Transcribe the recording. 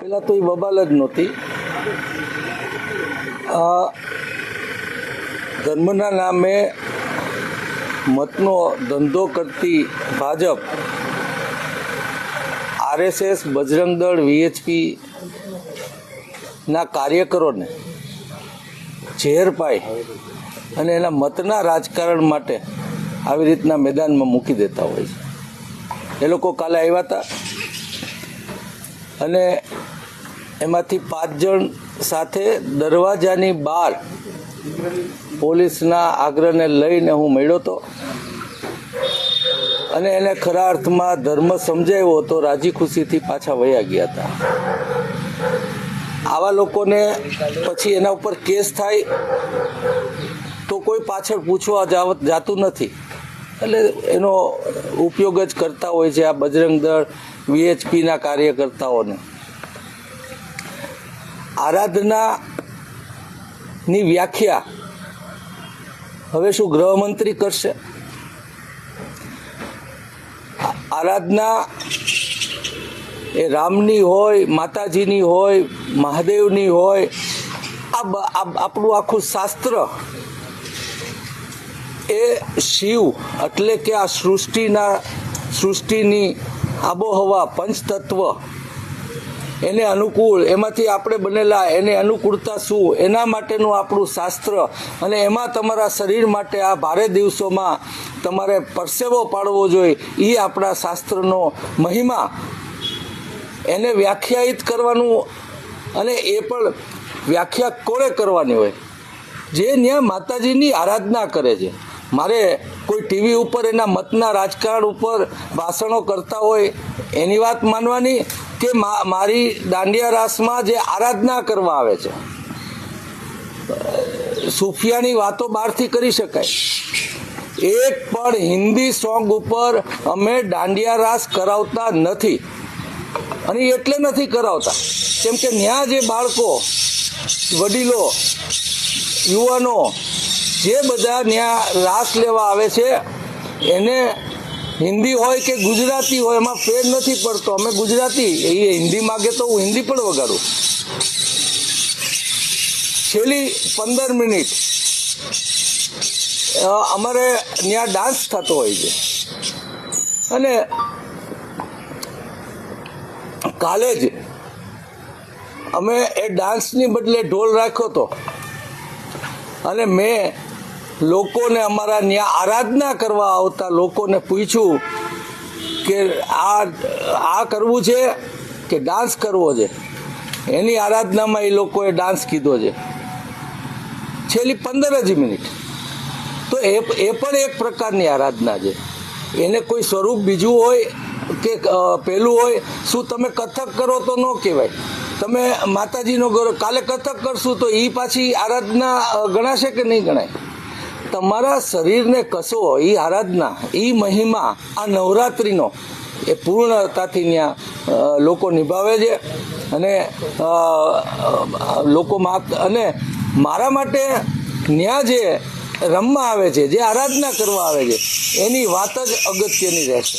પેલા તો એ બબાલ જ નહોતી. આ ધર્મના નામે મતનો ધંધો કરતી ભાજપ આરએસએસ, બજરંગ દળ, વીએચપી ના કાર્યકરોને ઝેર પાય અને એના મતના રાજકારણ માટે આવી રીતના મેદાનમાં મૂકી દેતા હોય છે. એ લોકો કાલે આવ્યા હતા. અને એમાંથી પાંચ જણ સાથે દરવાજાની બહાર પોલીસના આગ્રહને લઈને હું મળ્યો હતો. અને એને ખરા અર્થમાં ધર્મ સમજાવ્યો તો રાજી ખુશીથી પાછા વયા ગયા હતા. આવા લોકોને પછી એના ઉપર કેસ થાય તો કોઈ પાછળ પૂછવા જાવ- જાતું નથી. એટલે એનો ઉપયોગ જ કરતા હોય છે આ બજરંગ દળ વીએચપીના કાર્યકર્તાઓને. આરાધનાની વ્યાખ્યા હવે શું ગૃહમંત્રી કરશે? આરાધના એ રામની હોય, માતાજીની હોય, મહાદેવની હોય, આ- આપણું આખું શાસ્ત્ર એ શિવ એટલે કે આ સૃષ્ટિના, સૃષ્ટિની આબોહવા, પંચતત્વ, એને અનુકૂળ, એમાંથી આપણે બનેલા, એને અનુકૂળતા શું, એના માટેનું આપણું શાસ્ત્ર, અને એમાં તમારા શરીર માટે આ ભારે દિવસોમાં તમારે પરસેવો પાડવો જોઈએ એ આપણા શાસ્ત્રનો મહિમા. એને વ્યાખ્યાયિત કરવાનું, અને એ પણ વ્યાખ્યા કોણે કરવાની હોય? જે ત્યાં માતાજીની આરાધના કરે છે. મારે કોઈ ટીવી ઉપર, એના મતના રાજકારણ ઉપર ભાષણો કરતા હોય એની વાત માનવાની કે મારી દાંડિયા રાસમાં જે આરાધના કરવા આવે છે. સુફિયાની વાતો બહારથી કરી શકાય. એક પણ હિન્દી સોંગ ઉપર અમે દાંડિયા રાસ કરાવતા નથી. અને એટલે નથી કરાવતા. કેમ કે ત્યાં જે બાળકો, વડીલો, યુવાનો જે બધા ત્યાં રાસ લેવા આવે છે, એને હિન્દી હોય કે ગુજરાતી હોય, એમાં ફેર નથી પડતો. અમે ગુજરાતી, એ હિન્દી માગે તો હું હિન્દી પણ વગાડું. છેલ્લી પંદર મિનિટ અમારે ત્યાં ડાન્સ થતો હોય છે. અને કાલે જ અમે એ ડાન્સની બદલે ઢોલ રાખ્યો હતો. અને મેં લોકોને અમારા ત્યાં આરાધના કરવા આવતા લોકોને પૂછ્યું કે આ આ કરવું છે કે ડાન્સ કરવો છે? એની આરાધનામાં એ લોકોએ ડાન્સ કીધો છે. છેલ્લી પંદર જ મિનિટ. તો એ એ પણ એક પ્રકારની આરાધના છે. એને કોઈ સ્વરૂપ બીજું હોય કે પહેલું હોય, શું તમે કથક કરો તો ન કહેવાય. તમે માતાજીનો ગૌરવ કાલે કથક કરશું તો એ પાછી આરાધના ગણાશે કે નહીં ગણાય? તમારા શરીરને કસો એ આરાધના એ મહિમા, આ નવરાત્રિનો એ પૂર્ણતાથી ત્યાં લોકો નિભાવે છે. અને લોકો અને મારા માટે ત્યાં જે રમવા આવે છે, જે આરાધના કરવા આવે છે, એની વાત જ અગત્યની રહેશે.